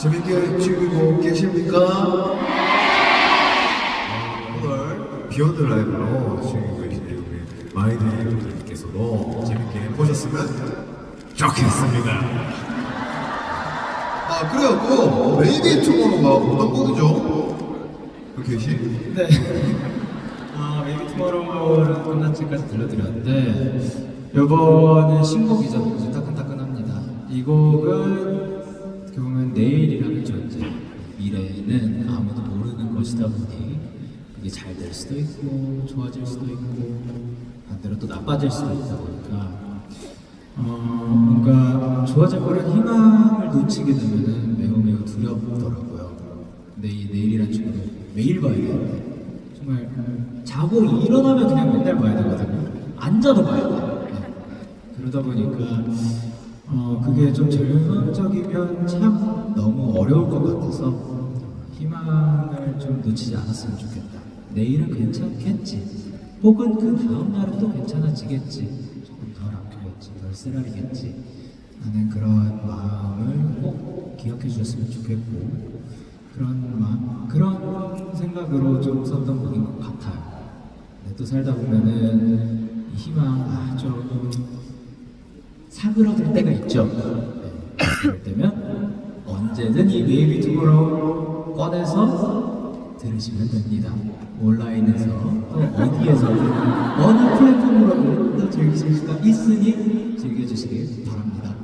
재밌게 즐기고 계십니까? 어, 오늘 비욘드 라이브로 즐기고 계신 우리 마이드 여러분들께서도 재밌게 보셨으면 좋겠습니다. 아 그래갖고 메이비 투모로우가 어떤 곡이죠? 그 계신? 네. 아, 메이비 투모로우는 끝났지까지 들려드렸는데 이번에 신곡이죠. 따끈따끈합니다. 이 곡은 내일이라는 존재, 미래에는 아무도 모르는 것이다 보니 그게 잘 될 수도 있고 좋아질 수도 있고 반대로 또 나빠질 수도 있다 보니까 어, 뭔가 좋아질 거란 희망을 놓치게 되면은 매우 매우 두렵더라고요. 근데 이 내일이란 친구도 매일 봐야 되는데 정말 자고 일어나면 그냥 맨날 봐야 되거든요. 앉아도 봐야 돼요. 네. 그러다 보니까 어, 그게 좀 절망적이면 참 너무 어려울 것 같아서 희망을 좀 놓치지 않았으면 좋겠다. 내일은 괜찮겠지. 혹은 그 다음 날은 또 괜찮아지겠지. 조금 덜 아프겠지, 덜 쓰라리겠지. 하는 그런 마음을 꼭 기억해 주셨으면 좋겠고 그런 마음, 그런 생각으로 좀 썼던 곡인 것 같아요. 또 살다 보면은 이 희망 아, 좀 사그러들 때가 있죠. 네, 그럴 때면 언제든 이 메이비 투모로우 꺼내서 들으시면 됩니다. 온라인에서 또 어디에서든 어느 플랫폼으로든 즐기실 수가 있으니 즐겨주시길 바랍니다.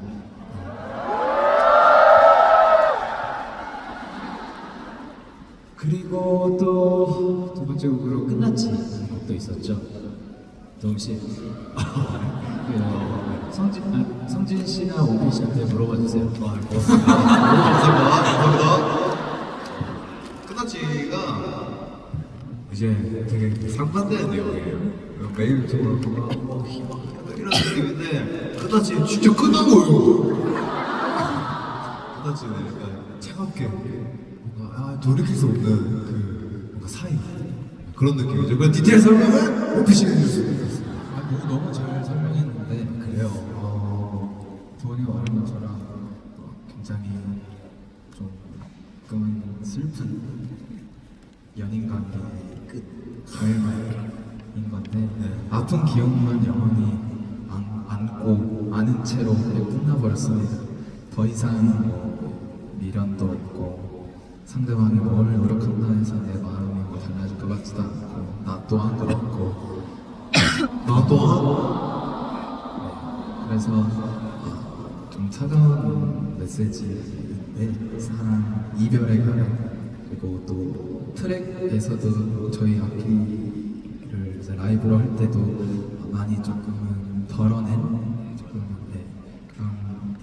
그리고 또 두 번째 곡으로 끝났지 곡도 있었죠. 도움 씨, 그, 성진 아, 성진 씨나 원필 씨한테 물어봐 주세요. 아, 고맙습니다. 너무 감사합니다. 감사합니다. 끝났지가 이제 되게 상반되는 내용이에요. 메일 투모로우가 뭐 희망 이런 느낌인데 끝났지 진짜 끝난 거예요. 끝났지는 약간 차갑게 뭔가 아, 돌이킬 수 없는 그 뭔가 사이 그런 느낌이죠. 그 디테일 오피시해 주셨으면 좋겠습니다. 아, 뭐 너무 잘 굉장히 조금은 슬픈 연인 관계의 끝 결말인 건데 네. 아픈 기억만 영원히 안, 안고 아는 채로 그냥 끝나버렸습니다. 더 이상 뭐 미련도 없고 상대방이 뭘 노력한다 해서 내 마음이 뭐 달라질 것 같지도 않고 나 또한 그렇고 나 또한 네, 그래서 어, 좀 차가운 메시지인데 사랑, 이별의 결혼 그리고 또 트랙에서도 저희 악기를 라이브로 할 때도 많이 조금은 덜어낸 조금 네, 그런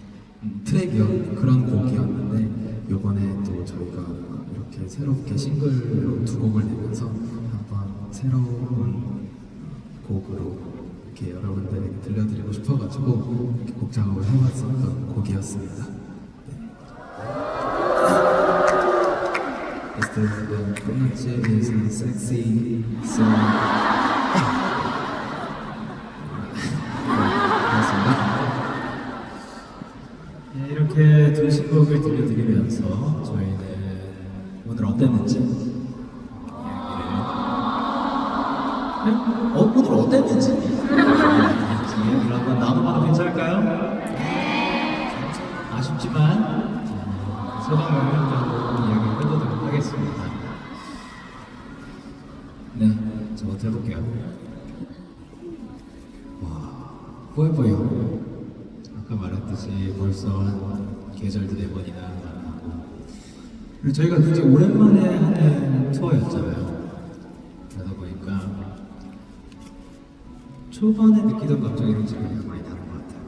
음, 트랙이었 그런 곡이었는데 요번에 또 저희가 이렇게 새롭게 싱글로 두 곡을 내면서 한번 새로운 곡으로 이렇게 여러분들에게 들려드리고 싶어가지고 이렇게 곡 작업을 해봤었던 곡이었습니다. 네. 네, 이렇게 두 신곡을 들려드리면서 저희는 오늘 어땠는지 네? 어, 오늘 어땠는지 이야기를 한번 나눠봐도 괜찮을까요? 아쉽지만 자, 소감을 또 이야기를 해보도록 하겠습니다. 네, 저부터 해볼게요. 와, 보여보여. 아까 말했듯이 벌써 한 계절도 네 번이나 만나고 그리고 저희가 굉장히 오랜만에 하는 투어였잖아요. 그러다 보니까 초반에 느끼던 감정이랑 지금 많이 다른 것 같아요.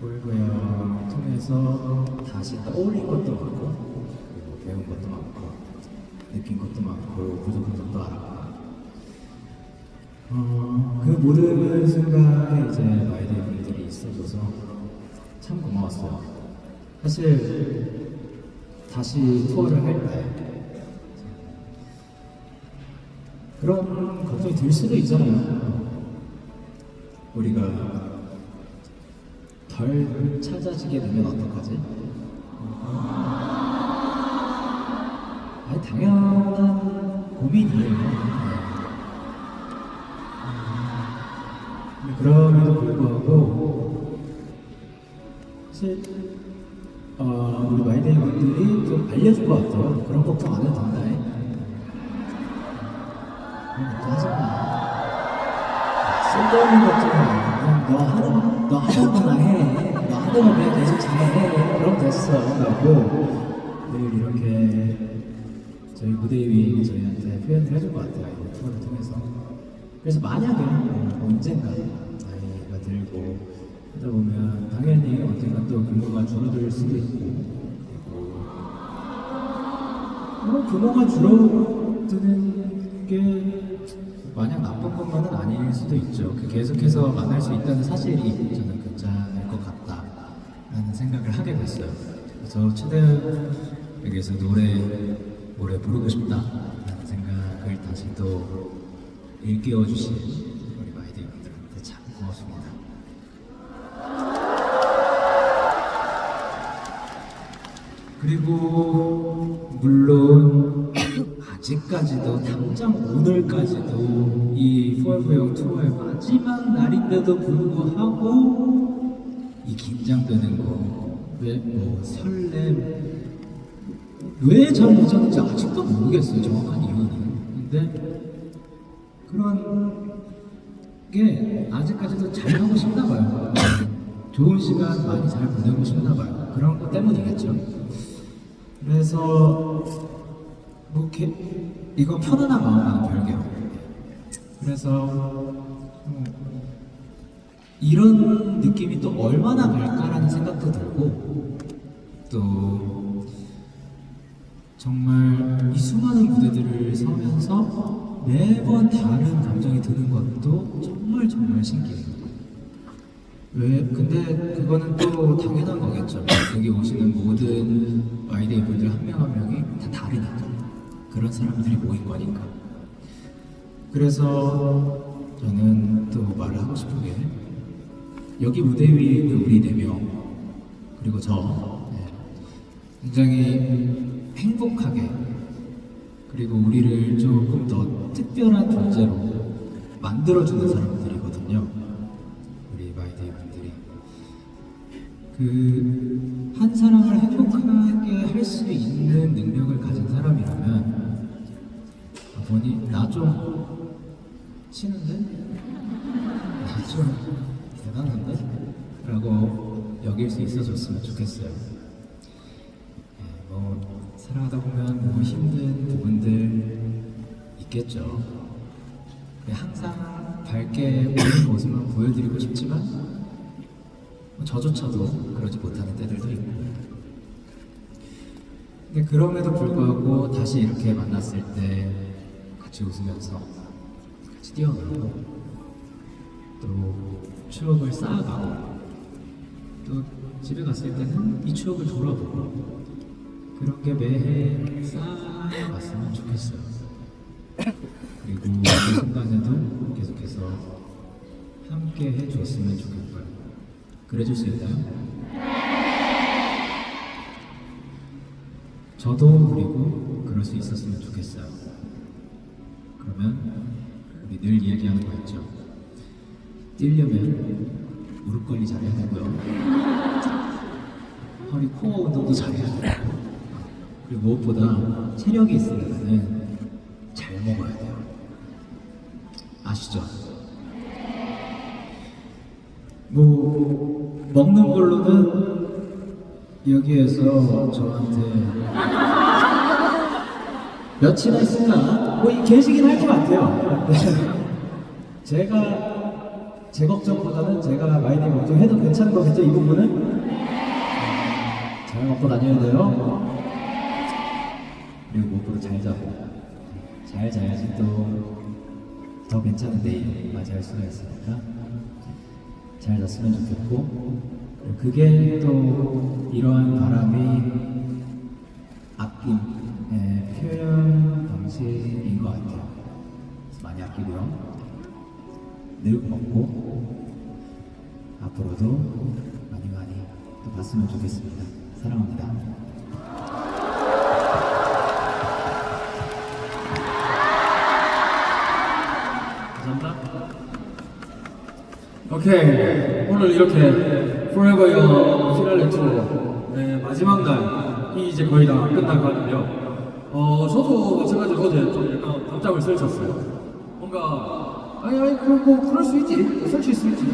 보이고요 통해서 다시 떠올린 것도 많고 그리고 배운 것도 많고 느낀 것도 많고 부족한 것도 알았고 어, 그 모든 순간에 이제 마이데이 분들이 있어줘서 참 고마웠어요. 사실 다시 투어를 할 때 그런 걱정이 들 수도 있잖아요. 우리가 덜 찾아지게 되면 어떡하지? 아니, 당연한 고민이에요. 네. 근데 그럼에도 불구하고 사실 어, 우리 마이데이 분들이 좀 알려줄 것 같아요. 그런 걱정 안 해도 된다. 해. 그런 걱정 하지 마. 쓸데없는 걱정은 아니야. 너 하는 너 하던 거나 해. 너 하던 거 그냥 계속 잘해. 그럼 됐어. 라고 늘 이렇게 저희 무대 위에 저희한테 표현을 해줄 것 같아요. 이 투어를 통해서. 그래서 만약에 어, 언젠가 들고 하다 보면 당연히 언젠가 또 규모가 줄어들 수도 있고 뭐 규모가 줄어드는 게 마냥 나쁜 것만은 아닐 수도 있죠. 그 계속해서 만날 수 있다는 사실이 저는 괜찮을 것 같다라는 생각을 하게 됐어요. 그래서 최대한 여기서 노래 노래 부르고 싶다라는 생각을 다시 또 일깨워 주신 우리 마이데이 분들한테 참 고맙습니다. 그리고 물론 아직까지도 당장 오늘까지도 이 포에버영 투어의 마지막 날인데도 불구하고 이 긴장되는 거 왜뭐 설렘 왜 잘 못하는지 아직도 모르겠어요 정확한 이유는. 근데 그런 게 아직까지도 잘 하고 싶나 봐요. 좋은 시간 많이 잘 보내고 싶나 봐요. 그런 것 때문이겠죠 그래서 뭐 이렇게 이거 편안한 마음과는 별개로 그래서 음, 이런 느낌이 또 얼마나 갈까라는 생각도 들고 또 정말 이 수많은 무대들을 서면서 매번 다른 감정이 드는 것도 정말 정말 신기해요. 왜? 근데 그거는 또 당연한 거겠죠. 여기 오시는 모든 마이데이 분들 한 명 한 명이 다 다르니까. 그런 사람들이 모인 거니까. 그래서 저는 또 말을 하고 싶은 게 여기 무대 위에 있는 우리 네 명 그리고 저 네, 굉장히 행복하게 그리고 우리를 조금 더 특별한 존재로 만들어주는 사람 그 한 사람을 행복하게 할 수 있는 능력을 가진 사람이라면 아, 보니 나좀 치는데 나 좀 대단한데 라고 여길 수 있어줬으면 좋겠어요. 네, 뭐 살아가다 보면 뭐 힘든 부분들 있겠죠. 근데 항상 밝게 웃는 모습만 보여드리고 싶지만 뭐 저조차도 그러지 못하는 때들도 있고. 근데 그럼에도 불구하고 다시 이렇게 만났을 때 같이 웃으면서 같이 뛰어놀고 또 추억을 쌓아가고 또 집에 갔을 때는 이 추억을 돌아보고 그런 게 매해 쌓여갔으면 좋겠어요. 그리고 그 순간에도 계속해서 함께 해줬으면 좋겠고요. 그래줄 수 있나요? 저도 그리고 그럴 수 있었으면 좋겠어요. 그러면 우리 늘 이야기하는 거 있죠. 뛰려면 무릎 관리 잘해야 되고요. 허리 코어 운동도 잘해야 되고 그리고 무엇보다 체력이 있으려면 잘 먹어야 돼요. 아시죠? 여기에서 저한테 몇이나 있을까? 뭐이 계시긴 할것 같아요. 네. 제가 제 걱정보다는 제가 마이디 걱정해도 괜찮은 거겠죠? 이 부분은 잘 먹고 다녀야 돼요. 그리고 무엇보다 잘 자고 잘 자야지 또 더 괜찮은 내일 맞이할 수가 있으니까 잘 잤으면 좋겠고 그게 또 이러한 바람이 아낌, 네, 예, 표현 방식인 것 같아요. 많이 아끼고요. 늘 고맙고 앞으로도 많이 많이 또 봤으면 좋겠습니다. 사랑합니다. 오케이. 오늘 이렇게 Forever Young 피날레 투어 네, 마지막 날이 이제 거의 다 끝나가는데요. 어 저도 마찬가지로 어제 좀 약간 밤잠을 설쳤어요. 뭔가 아니 아니 그 뭐 그럴 수 있지 설칠 수 있지.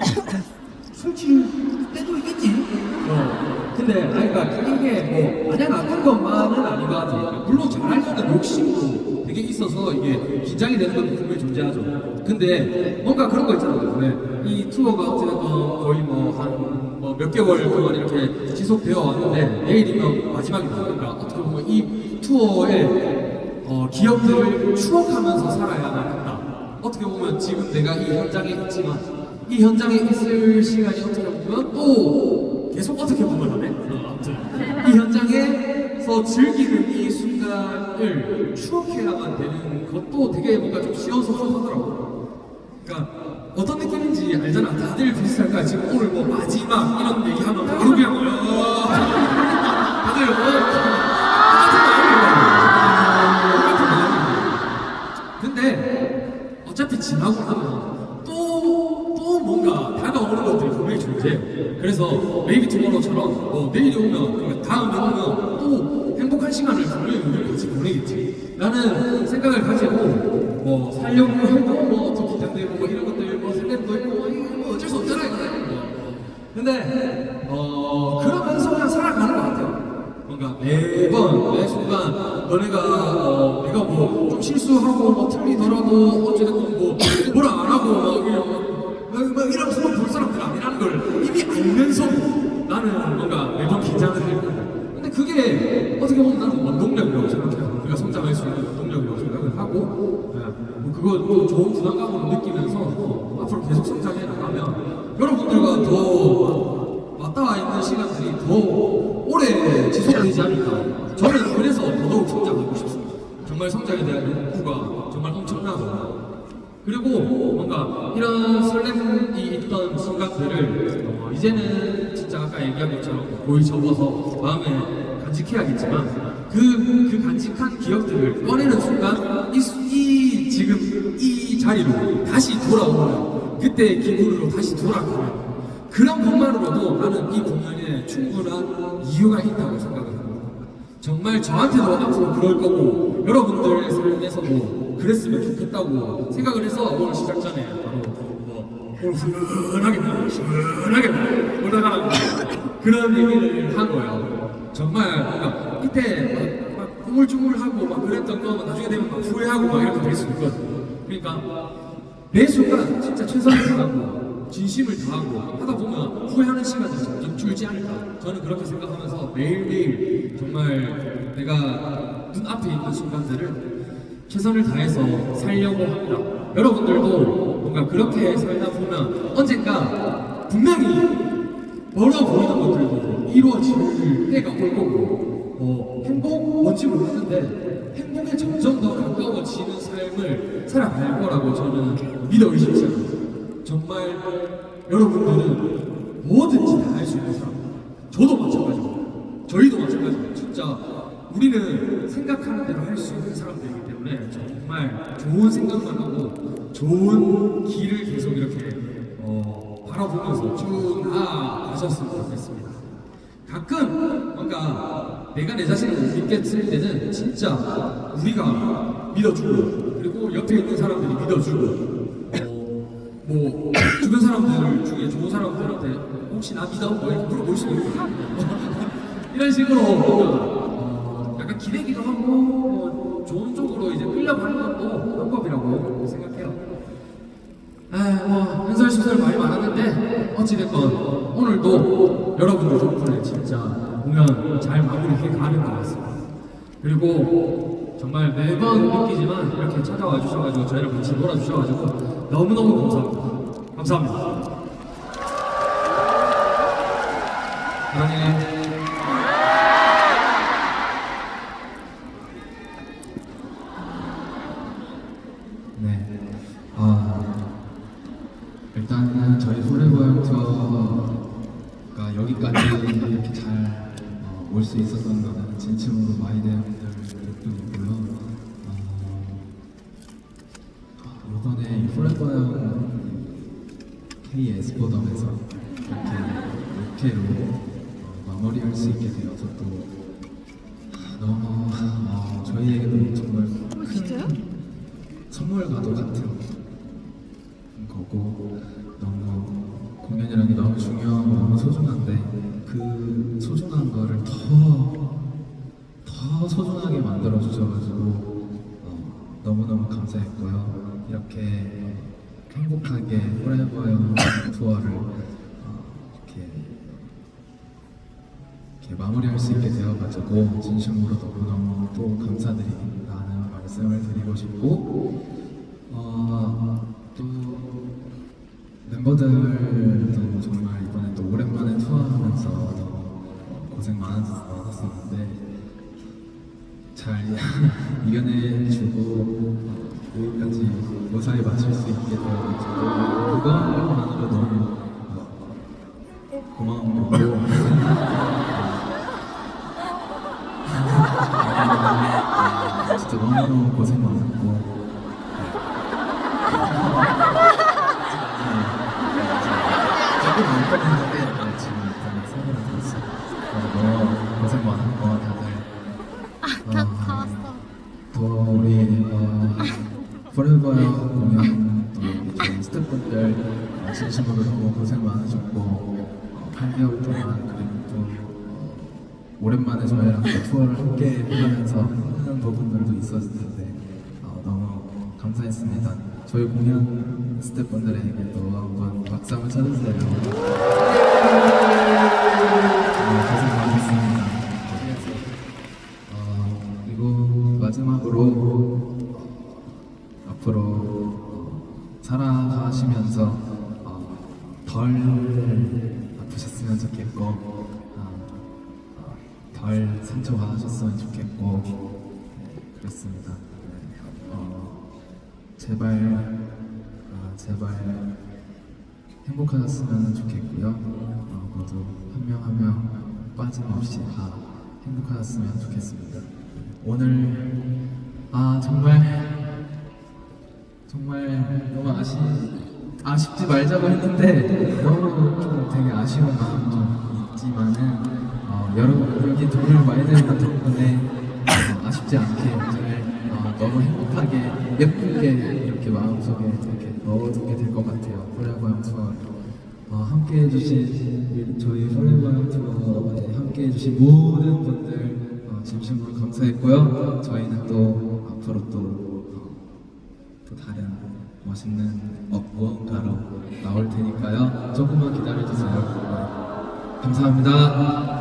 설칠 때도 있겠지. 어 근데 아니 그러니까 이게 뭐 마냥 나쁜 것만은 아닌 것 같아요. 물론 잘하려는 욕심도 되게 있어서 이게 긴장이 되는 건 분명히 존재하죠. 근데 뭔가 그런 거 있잖아요. 왜이 투어가 어쨌든 거의 뭐 한 뭐 몇 개월 동안 이렇게 지속되어 왔는데 내일이면 마지막이다. 그러니까 어떻게 보면 이 투어의 어, 기억들을 추억하면서 살아야만 한다. 어떻게 보면 지금 내가 이 현장에 있지만 이 현장에 있을 시간이 어떻게 보면 또 계속 어떻게 보면 하네. 이 현장에서 즐기는 이 순간을 추억해야만 되는 것도 되게 뭔가 좀 시원섭섭하더라고. 그러니까 어떤 느낌인지 알잖아. 다들 비슷할 거야. 지금 오늘 뭐 마지막 이런 얘기하면 바로 그냥 어, 다들 어, 똑같은 마음이야. 근데 어차피 지나고 나면 또, 또 뭔가 다가오는 것들이 분명히 존재해요. 그래서 메이비 투모로우처럼 뭐 내일이 오면, 다음에 오면 또 행복한 시간을 분명히. 라는 생각을 가지고 뭐 살려고 해도 뭐 어떻게 된대고 뭐 이런 것들 뭐 생각도 있고 뭐뭐 어쩔 수 없잖아요. 뭐. 근데 어 그러면서 그냥 살아가는 것 같아요. 뭔가 매번 매 순간 너네가 어, 내가 뭐 좀 실수하고 뭐 틀리더라도 어찌됐든 뭐 뭐라 안 하고 막 이런 막, 막 이런 수만 볼 사람들 아니라는 걸 이미 알면서 나는 뭔가 매번 긴장을 할 거야. 근데 그게 어떻게 보면 나는 원동력이라고 생각해요. 우리가 성장할 수 있는 원동력이라고 생각을 하고 네. 뭐 그것도 좋은 부담감으로 느끼면서 어, 앞으로 계속 성장해 나가면 여러분들과 더 맞닿아 있는 시간들이 더 오래 지속되지 않을까. 저는 그래서 더더욱 성장하고 싶습니다. 정말 성장에 대한 욕구가 정말 엄청나고. 그리고 뭔가 이런 설렘이 있던 순간들을 어, 이제는 진짜 아까 얘기한 것처럼 고이 접어서 마음에 간직해야겠지만 그, 그 간직한 기억들을 꺼내는 순간 이, 수- 이 지금 이 자리로 다시 돌아오는 그때의 기분으로 다시 돌아가는 그런 것만으로도 나는 이 공연에 충분한 이유가 있다고 생각을 합니다. 정말 저한테도 앞으로 그럴 거고 여러분들의 삶에서도 그랬으면 좋겠다고 생각을 해서 오늘 시작 전에 바로 뭐 훈훈하게 훈훈하게 오다가 그런 얘기를 한 거예요. 정말 뭔가 이때 막, 막 우물쭈물하고 막 그랬던 거 나중에 되면 막 후회하고 막 이렇게 될 수 있거든요. 그러니까 매 순간 진짜 최선을 다하고 진심을 다하고 하다 보면 후회하는 시간이 점점 줄지 않을까 저는 그렇게 생각하면서 매일매일 정말 내가 눈앞에 있는 순간들을 최선을 다해서 살려고 합니다 여러분들도 뭔가 그렇게 살다 보면 언젠가 분명히 멀어 보이는 것들도 이루어질 때가 올 거고 어, 행복 뭔지 모르는데 행복에 점점 더 가까워지는 삶을 살아갈 거라고 저는 믿어 의심치 않아요. 정말 여러분들은 뭐든지 다 할 수 있는 사람. 저도 마찬가지고 저희도 마찬가지고 진짜 우리는 생각하는 대로 할 수 있는 사람들이기 때문에 정말 좋은 생각만 하고 좋은 길을 계속 이렇게 어, 바라보면서 쭉 나아가셨으면 좋겠습니다. 가끔 뭔가 내가 내 자신을 못 믿겠을 때는 진짜 우리가 믿어주고 그리고 옆에 있는 사람들이 믿어주고 어, 뭐 주변 사람들 중에 좋은 사람들한테 혹시 나 믿어? 뭐 이렇게 물어볼 수도 있고 이런 식으로 어, 약간 기대기도 하고 뭐 좋은 쪽으로 이제 끌려가는 것도 방법이라고 생각해요. 아, 뭐 현설시설 말이 많았는데 어찌됐건 오늘도 여러분들 덕분에 진짜 공연 잘 마무리해 가는 것 같습니다. 그리고 정말 매번 느끼지만 이렇게 찾아와 주셔가지고 저희랑 같이 놀아주셔가지고 너무너무 감사합니다. 감사합니다. 사랑해. 마무리할 수 있게 되어서 또 아, 너무 어, 저희에게도 정말 큰 선물과도 같은 거고 너무 공연이라는 게 너무 중요하고 너무 소중한데 그 소중한 거를 더 더 소중하게 만들어 주셔가지고 어, 너무너무 감사했고요. 이렇게 행복하게 포레버요 투어를 마무리할 수 있게 되어가지고 진심으로 너무너무 또 감사드린다는 말씀을 드리고 싶고 어, 또 멤버들도 정말 이번에 또 오랜만에 투어하면서 너무 고생 많았, 많았었는데 잘 이겨내주고 여기까지 무사히 마칠 수 있게 되어가지고 그것만으로 너무 투어를 함께 하면서 하는 부분들도 있었을 텐데 어, 너무 감사했습니다. 저희 공연 스태프분들에게도 한번 박수 한번 쳐주세요. 네, 고생 많으셨습니다. 어, 그리고 마지막으로 어, 앞으로 어, 살아가시면서 덜 상처받으셨으면 좋겠고 네, 그렇습니다. 네, 어, 제발 아, 제발 행복하셨으면 좋겠고요. 어, 모두 한 명 한 명 빠짐없이 다 행복하셨으면 좋겠습니다. 오늘 아 정말 정말 너무 아쉬 아쉽지 말자고 했는데 너무 좀 되게 아쉬운 마음 좀 있지만은 어, 여러분 여기 돈을 많이 드는 덕분에 어, 아쉽지 않게 잘 어, 너무 행복하게 예쁘게 이렇게 마음속에 이렇게 넣어두게 될 것 같아요. 폴레버형 투어 어, 함께 해주신 저희 폴레버형 투어에 함께 해주신 모든 분들 어, 진심으로 감사했고요. 저희는 또 앞으로 또 어, 또 다른 멋있는 어, 무언가로 나올 테니까요. 조금만 기다려주세요. 네. 감사합니다.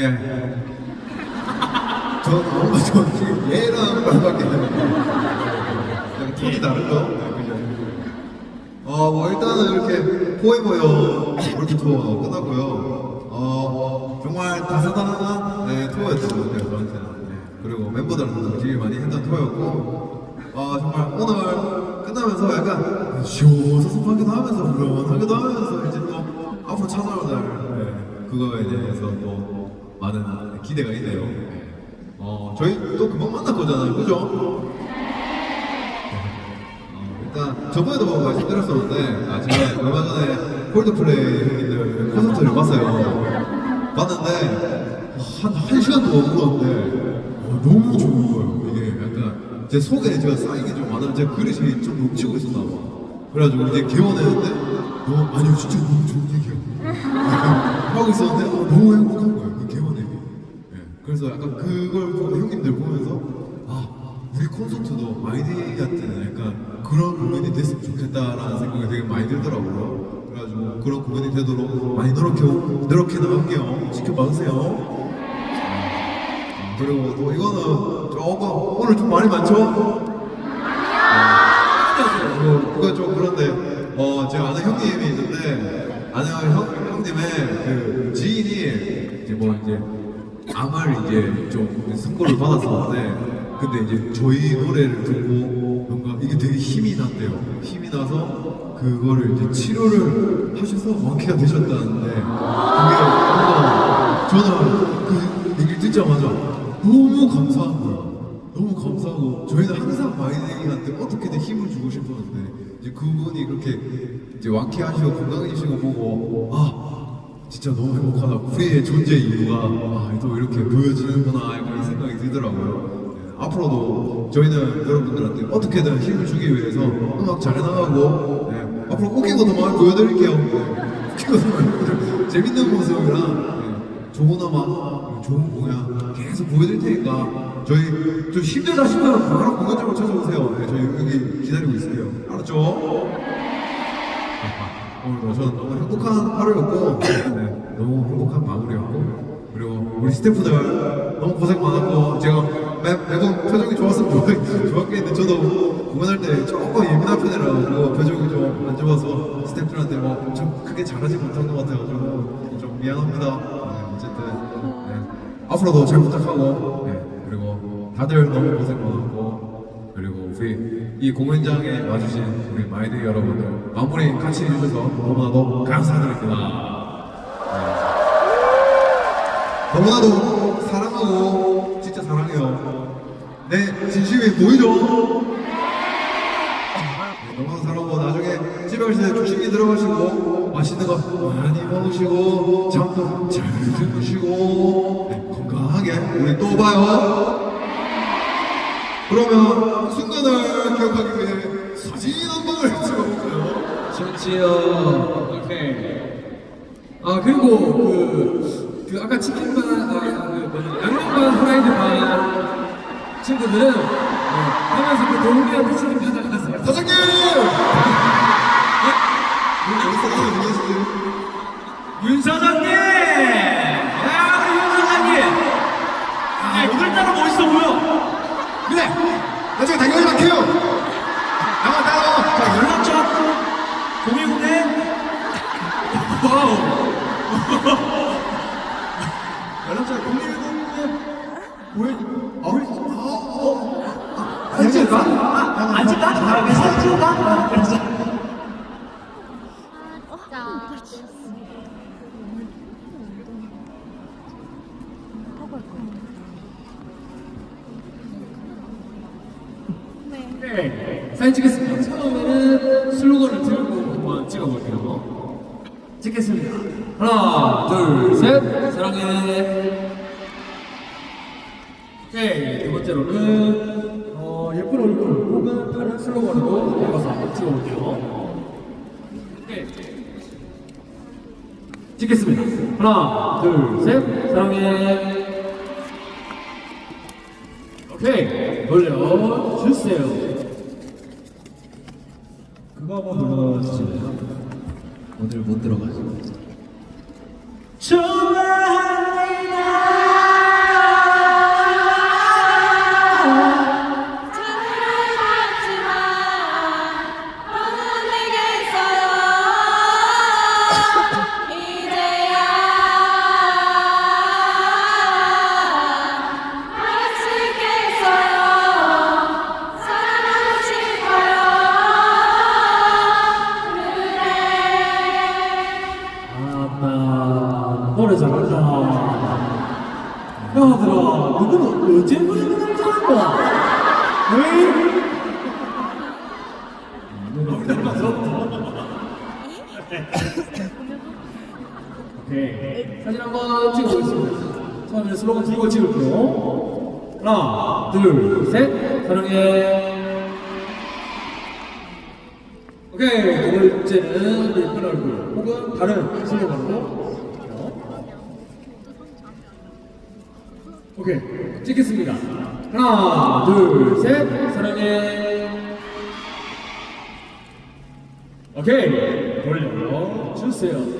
예. 전 아무 전 지금 얘랑 말밖에 안 톤이 다르죠? 어, 뭐 일단은 이렇게 포에버요 월드 투어 끝났고요. 어, 정말 다사다난한 네, 투어였던 것 같아요, 저한테는. 네. 그리고 멤버들한테도 되게 많이 했던 투어였고, 어, 정말 오늘 끝나면서 약간 시원섭섭하기도 하면서 불안하기도 하면서 이제 또 앞으로 찾아올 날 네, 그거에 대해서 또 많은 기대가 있네요. 네. 어, 저희 또 금방 만날 거잖아요, 그죠? 어, 일단 저번에도 뭐 말씀드렸었는데 아, 제가 얼마 전에 콜드플레이 형님들 콘서트를 봤어요. 봤는데 한, 한 시간 동안 울었는데 어, 너무 좋은 거예요. 이게 약간 제 속에 제가 쌓인 게 좀 많아요. 제 그릇이 좀 넘치고 있었나 봐. 그래가지고 이제 개원했는데 너무 아니요 진짜 너무 좋은 얘기야. 하고 있었는데 어, 너무 행복한 거예요. 그. 그래서 약간 그걸 보고 형님들 보면서 아 우리 콘서트도 마이데이한테는 약간 그런 공연이 됐으면 좋겠다라는 생각이 되게 많이 들더라고요. 그래가지고 그런 공연이 되도록 많이 노력해 노력해 나갈게요. 지켜봐주세요. 어, 그리고 또 이거는 조금 오늘 좀 말이 많죠? 뭐 그거 좀 그런데 어 제가 아는 형님이 있는데 아는 형 형님의 그 지인이 이제 뭐 이제 암을 이제 좀 선고를 받았었는데 근데 이제 저희 노래를 듣고 뭔가 이게 되게 힘이 났대요. 힘이 나서 그거를 이제 치료를 하셔서 완쾌가 되셨다는데 그게 뭔가 저는 그 얘기를 듣자마자 너무 감사한 거예요. 너무 감사하고 저희는 항상 마이데이한테 힘을 주고 싶었는데 이제 그분이 그렇게 이제 완쾌하시고 건강해지시고 보고 아 진짜 너무 행복하다. 우리의 존재 이유가 아, 또 이렇게 보여지는구나 약간 이 생각이 들더라고요. 네, 앞으로도 저희는 여러분들한테 어떻게든 힘을 주기 위해서 음악 잘 해나가고 네, 앞으로 웃기고 더 많이 보여드릴게요. 네, 웃기고 더 많이 보여드릴게요. 재밌는 모습이랑 네, 좋은 음악, 좋은 공연 계속 보여드릴 테니까 저희 좀 힘들다 싶으면 바로 공연장으로 찾아오세요. 네, 저희 여기 기다리고 있을게요. 알았죠? 오늘 저는 너무 행복한 하루였고 네, 너무 행복한 마무리였고 그리고 우리 스태프들 너무 고생 많았고 제가 매, 매번 표정이 좋았으면 좋았, 좋았겠는데 저도 공연할 때 조금 예민한 편이라고 표정이 좀 안 좋아서 스태프들한테 뭐 엄청 크게 잘하지 못한 것 같아가지고 좀 미안합니다 네, 어쨌든 네, 앞으로도 잘 부탁하고 네, 그리고 다들 너무 고생 많았고 그리고 우리 이 공연장에 와주신 우리 마이드 여러분들 마무리 같이 해주셔서 너무나도 감사드립니다. 네. 너무나도 사랑하고 진짜 사랑해요. 네, 진심이 보이죠? 네, 너무나도 사랑하고 나중에 집에 가실 때 조심히 들어가시고 맛있는 거 많이 먹으시고 잠도 잘 주무시고 네, 건강하게 우리 또 봐요. 그러면 이 순간을 기억하기 위해 사진 한 방을 찍어볼까요? 좋지요. 오케이. 아 그리고 그, 그 아까 치킨 반 아, 그 뭐지 양념 반 후라이드 반 친구들은 네, 하면서 그 동욱이한테 치킨 가져갔어요. 사장님! 어디 계세요? 윤 사장님! 야, 우리 윤 사장님! 아, 오늘따라 멋있어 보여! 그래! 나중에 당연히 막혀요! 나와 나와! 자, 연락처 공유네? 와우! 연락처 010에 왜, 아, 왜, 아, 어? 사진 찍을까? 아, 안 찍까? 아, 왜 사진 찍을까? 아, 그래서. 네. 사진 찍겠습니다. 처음에는 슬로건을 들고 한번 찍어볼게요. 찍겠습니다. 하나, 둘, 셋. 사랑해. 오케이. 두 번째로는 어, 예쁜 얼굴 혹은 다른 슬로건으로 바꿔서 한번 찍어볼게요. 오케이. 찍겠습니다. 하나, 둘, 셋. 사랑해. 오케이. 돌려주세요. 그거 한번 불러주실래요? 오늘 못 들어가지고. 아 노래 잘한다 형아들아 누구는 어제 노래를 잘한다. 왜? 사진 한 번 찍어보겠습니다. 처음에 슬로건 들고 찍을게요. 하나 둘 셋. 사랑해. 오케이. 두 번째는 예쁜 얼굴 혹은 다른 슬로건으로 오케이 찍겠습니다 하나 둘 셋. 사랑해. 오케이. 돌려 주세요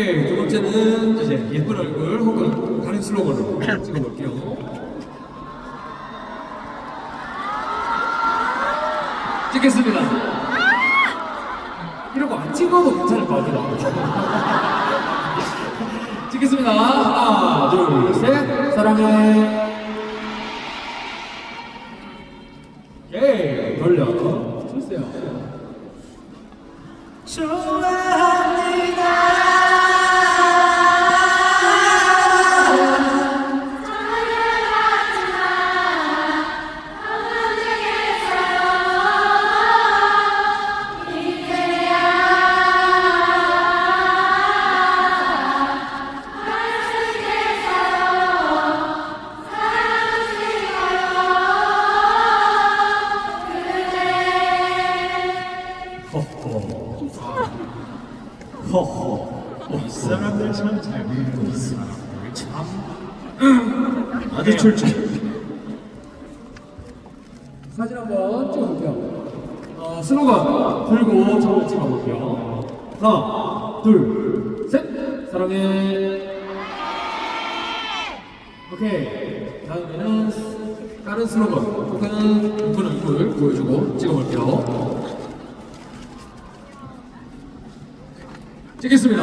오케이 두 번째는 이제 예쁜 얼굴 혹은 다른 슬로건으로 찍어볼게요. 찍겠습니다. 이러고 안 찍어도 괜찮을 것 같기도 하고 찍겠습니다. 하나 둘 셋. 사랑해 아주 출중. 사진 한번 찍어볼게요. 어, 슬로건 들고 저를 찍어볼게요. 하나 둘 셋. 사랑해. 오케이. 다음에는 다른 슬로건 혹은 예쁜 얼굴 보여주고 찍어볼게요. 찍겠습니다